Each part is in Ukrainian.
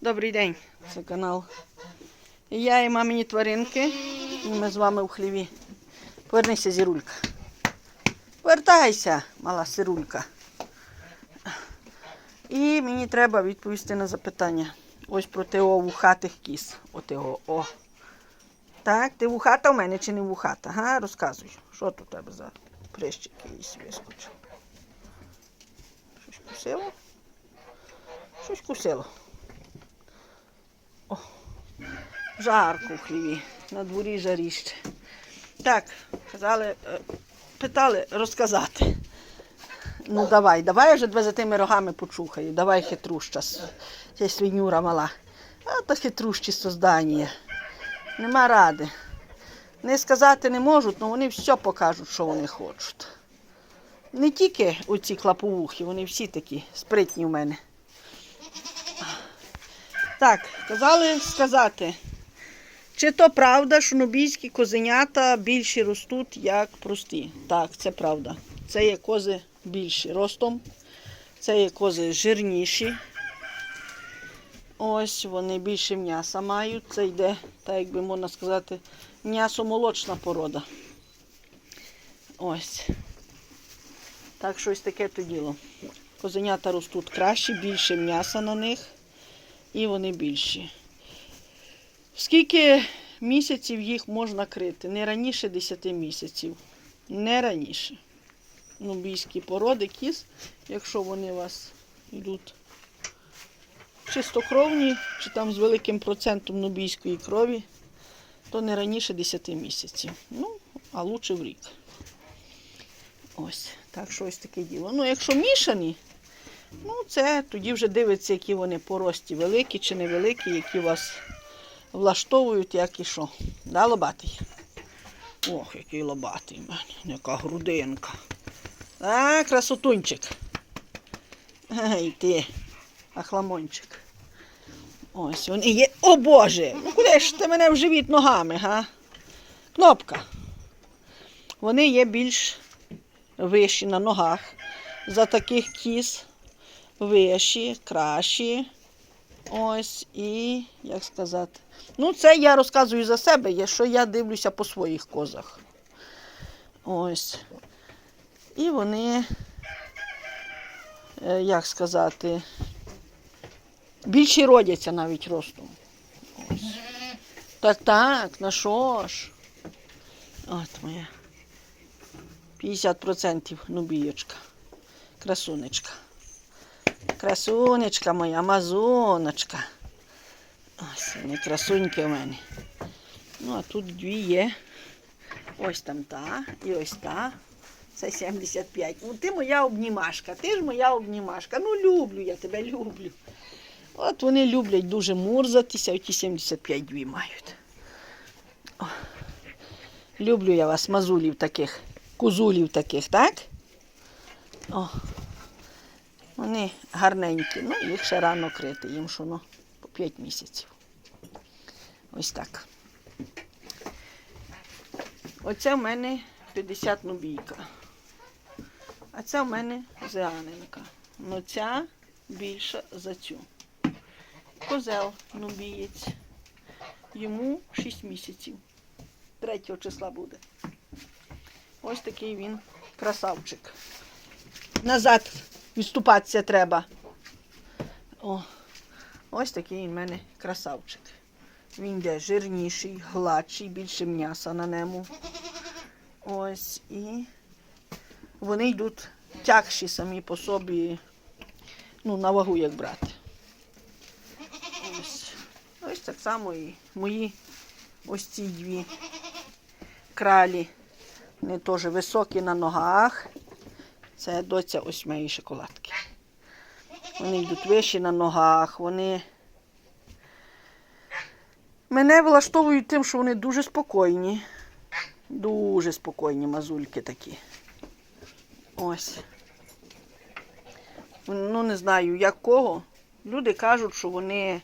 Добрий день, це канал. Я і мамині тваринки. І ми з вами у хліві. Повернися, зірулька. Вертайся, мала сирулька. І мені треба відповісти на запитання. Ось про того вухатих кіз. Отого, о. Так, ти вухата у мене чи не вухата? Га? Розказуй, що тут у тебе за прищик якийсь вискочив? Щось кусило? Щось кусило. О, жарко в хліві, на дворі жаріще. Так, казали, е, питали розказати. Ну давай, давай вже тебе за тими рогами почухаю. Давай хитруща, ця свинюра мала. А та хитрущі создання. Нема ради. Не сказати не можуть, але вони все покажуть, що вони хочуть. Не тільки оці клаповухи, вони всі такі спритні в мене. Так, казали сказати, чи то правда, що нубійські козенята більші ростуть, як прості. Так, це правда. Це є кози більші ростом, це є кози жирніші. Ось вони більше м'яса мають. Це йде, так як би можна сказати, м'ясо-молочна порода. Ось. Так, щось таке то діло. Козенята ростуть краще, більше м'яса на них і вони більші. Скільки місяців їх можна крити? Не раніше 10 місяців. Не раніше. Нубійські породи кіз, якщо вони у вас йдуть чистокровні, чи там з великим процентом нубійської крові, то не раніше 10 місяців. Ну, а лучше в рік. Ось, так що ось таке діло. Ну, якщо мішані, Ну, це тоді вже дивиться, які вони по рості, великі чи невеликі, які вас влаштовують, як і що. Да, лобатий? Ох, який лобатий в мене, яка грудинка. А, красотунчик. Ай ти, ахламончик. Ось вони є. О Боже! Ну куди ж ти мене в живіт ногами, га? Кнопка. Вони є більш вищі на ногах за таких кіз вищі, кращі. Ось і як сказати. Ну, це я розказую за себе, що я дивлюся по своїх козах. Ось. І вони, е, як сказати, більші родяться навіть. Ось. Так, так, на що ж? От моя. 50% нубієчка. Красунечка. Красунечка моя, мазоночка. Ось вони красуньки у мене. Ну, а тут дві є. Ось там та і ось та. Це 75. Ну, ти моя обнімашка, ти ж моя обнімашка. Ну, люблю я тебе, люблю. От вони люблять дуже мурзатися, оті 75 дві мають. О. Люблю я вас, мазулів таких, кузулів таких, так? О. Вони гарненькі, ну їх ще рано крити, їм що ну, по 5 місяців. Ось так. Оце в мене 50 нубійка. А це в мене зеаненка. Ну ця більша за цю. Козел нубієць. Йому 6 місяців. 3 числа буде. Ось такий він красавчик. Назад відступатися треба. О, ось такий в мене красавчик. Він йде жирніший, гладший, більше м'яса на ньому. Ось і вони йдуть тягші самі по собі, ну, на вагу як брати. Ось, ось так само і мої ось ці дві кралі. Вони теж високі на ногах. Це доця ось моєї шоколадки. Вони йдуть вищі на ногах, вони мене влаштовують тим, що вони дуже спокійні. Дуже спокійні мазульки такі. Ось. Ну, не знаю, як кого. Люди кажуть, що вони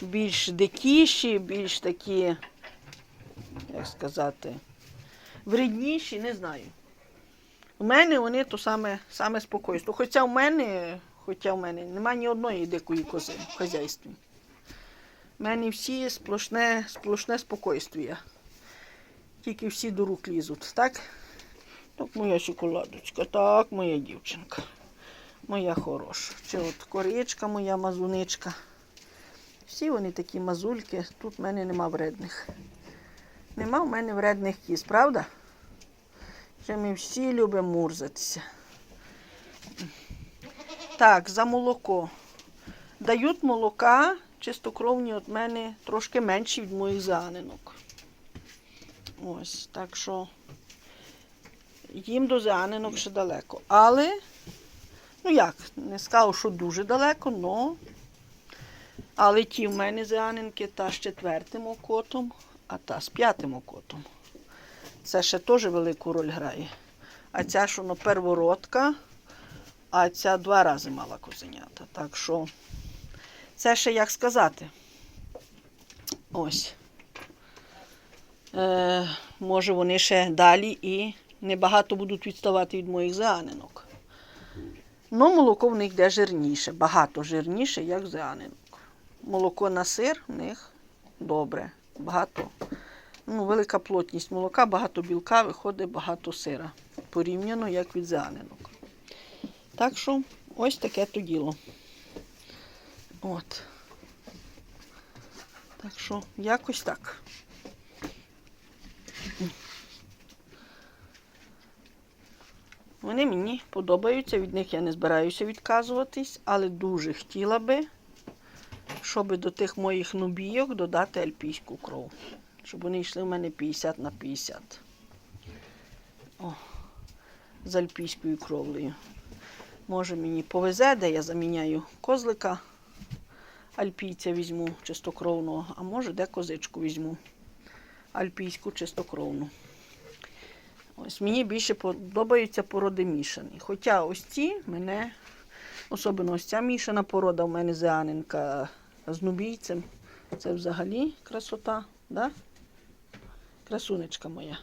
більш дикіші, більш такі, як сказати, вредніші, не знаю. У мене вони то саме, саме спокійство. Хоча в мене, хоча в мене немає ні одної дикої кози в хазяйстві. в мене всі сплошне, сплошне спокойствие. Тільки всі до рук лізуть, так? Так, моя шоколадочка, так, моя дівчинка. Моя хороша. Чи от коричка моя мазуничка. Всі вони такі мазульки. Тут в мене нема вредних. Нема в мене вредних кіз, правда? Що ми всі любимо мурзатися. Так, за молоко. Дають молока чистокровні від мене трошки менші від моїх зеанинок. Ось, так що їм до зеанинок ще далеко. Але, ну як, не скажу, що дуже далеко, но. Але ті в мене зеанинки та з четвертим окотом, а та з п'ятим окотом. Це ще теж велику роль грає. А ця, що ну, первородка, а ця два рази мала козенята. Так що це ще як сказати. Ось. Е, може вони ще далі і небагато будуть відставати від моїх зеанинок. Ну, молоко в них де жирніше, багато жирніше, як зеанинок. Молоко на сир в них добре, багато. Ну, велика плотність молока, багато білка, виходить багато сира. Порівняно як від зеанинок. Так що ось таке то діло. От. Так що якось так. Вони мені подобаються, від них я не збираюся відказуватись, але дуже хотіла би, щоб до тих моїх нубійок додати альпійську кров. Щоб вони йшли в мене 50 на 50. О, з альпійською кровлею. Може мені повезе, де я заміняю козлика, альпійця візьму чистокровного, а може де козичку візьму. Альпійську чистокровну. Ось мені більше подобаються породи мішані. Хоча ось ці мене, особливо ось ця мішана порода в мене зеаненка з нубійцем. Це взагалі красота, да? Красунечка моя.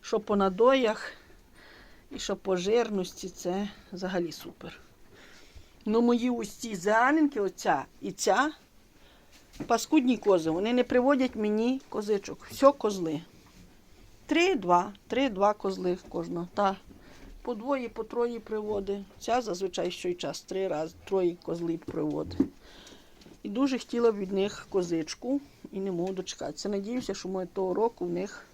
Що по надоях і що по жирності, це взагалі супер. Ну, мої ось ці зеаненки, оця і ця, паскудні кози, вони не приводять мені козичок. Все козли. Три-два, три-два козли кожного. Та по двоє, по троє приводить. Ця зазвичай що й час, три рази, троє козлів приводить. І дуже хотіла б від них козичку і не можу дочекатися. Надіюся, що ми того року в них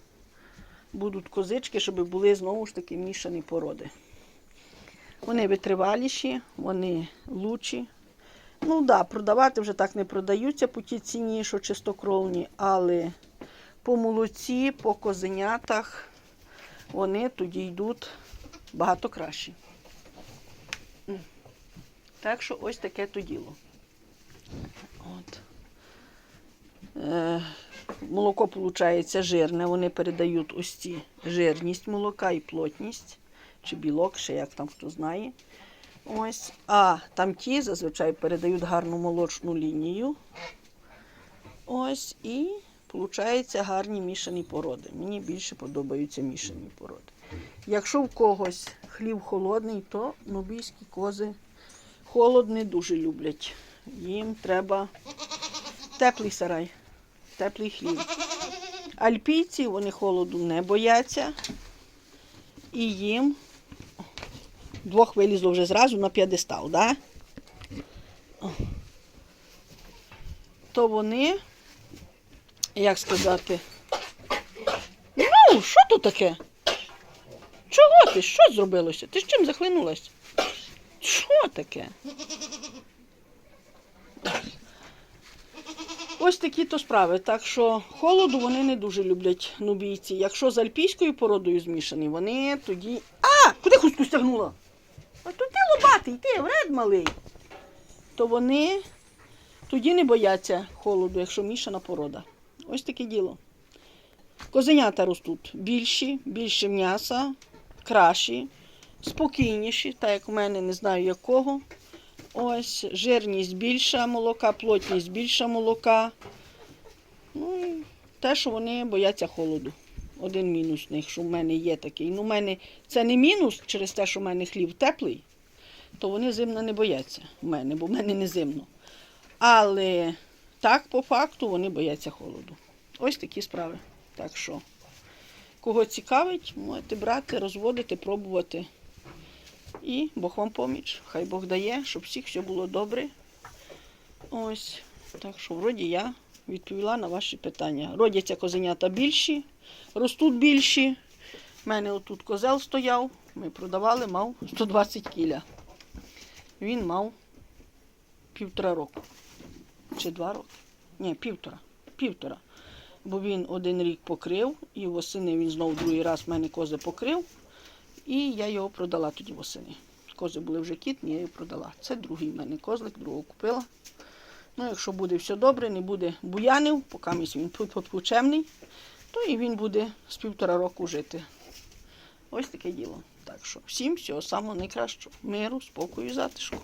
будуть козички, щоб були знову ж таки мішані породи. Вони витриваліші, вони лучі. Ну так, да, продавати вже так не продаються по тій ціні, що чистокровні, але по молоці, по козенятах вони тоді йдуть багато кращі. М. Так що ось таке то діло. От. Е, молоко виходить жирне, вони передають ось ці жирність молока і плотність, чи білок, ще як там хто знає. Ось. А там ті зазвичай передають гарну молочну лінію. Ось і виходить гарні мішані породи. Мені більше подобаються мішані породи. Якщо в когось хлів холодний, то нубійські кози холод не дуже люблять. Їм треба теплий сарай, теплий хлів. Альпійці вони холоду не бояться. І їм двох вилізло вже зразу на п'єдестал, да? То вони, як сказати, ну, що тут таке? Чого ти? Що зробилося? Ти з чим захлинулась? Що таке? Ось такі то справи. Так що холоду вони не дуже люблять нубійці. Якщо з альпійською породою змішані, вони тоді. А! Куди хустку стягнула? А то ти лобатий, ти вред малий. То вони тоді не бояться холоду, якщо мішана порода. Ось таке діло. Козенята ростуть більші, більше м'яса, кращі, спокійніші, так як у мене не знаю якого. Ось, жирність більша молока, плотність більша молока. Ну, і те, що вони бояться холоду. Один мінус в них, що в мене є такий. Ну, в мене це не мінус через те, що в мене хлів теплий, то вони зимно не бояться в мене, бо в мене не зимно. Але так, по факту, вони бояться холоду. Ось такі справи. Так що, кого цікавить, можете брати, розводити, пробувати. І Бог вам поміч. Хай Бог дає, щоб всіх все було добре. Ось. Так що, вроді я відповіла на ваші питання. Родяться козенята більші, ростуть більші. У мене отут козел стояв, ми продавали, мав 120 кіля. Він мав півтора року. Чи два роки? Ні, півтора. Півтора. Бо він один рік покрив, і восени він знову другий раз мене кози покрив, і я його продала тоді восени. Кози були вже кітні, я його продала. Це другий в мене козлик, другого купила. Ну, якщо буде все добре, не буде буянів, поки він почемний, то і він буде з півтора року жити. Ось таке діло. Так що всім всього самого найкращого. Миру, спокою і затишку.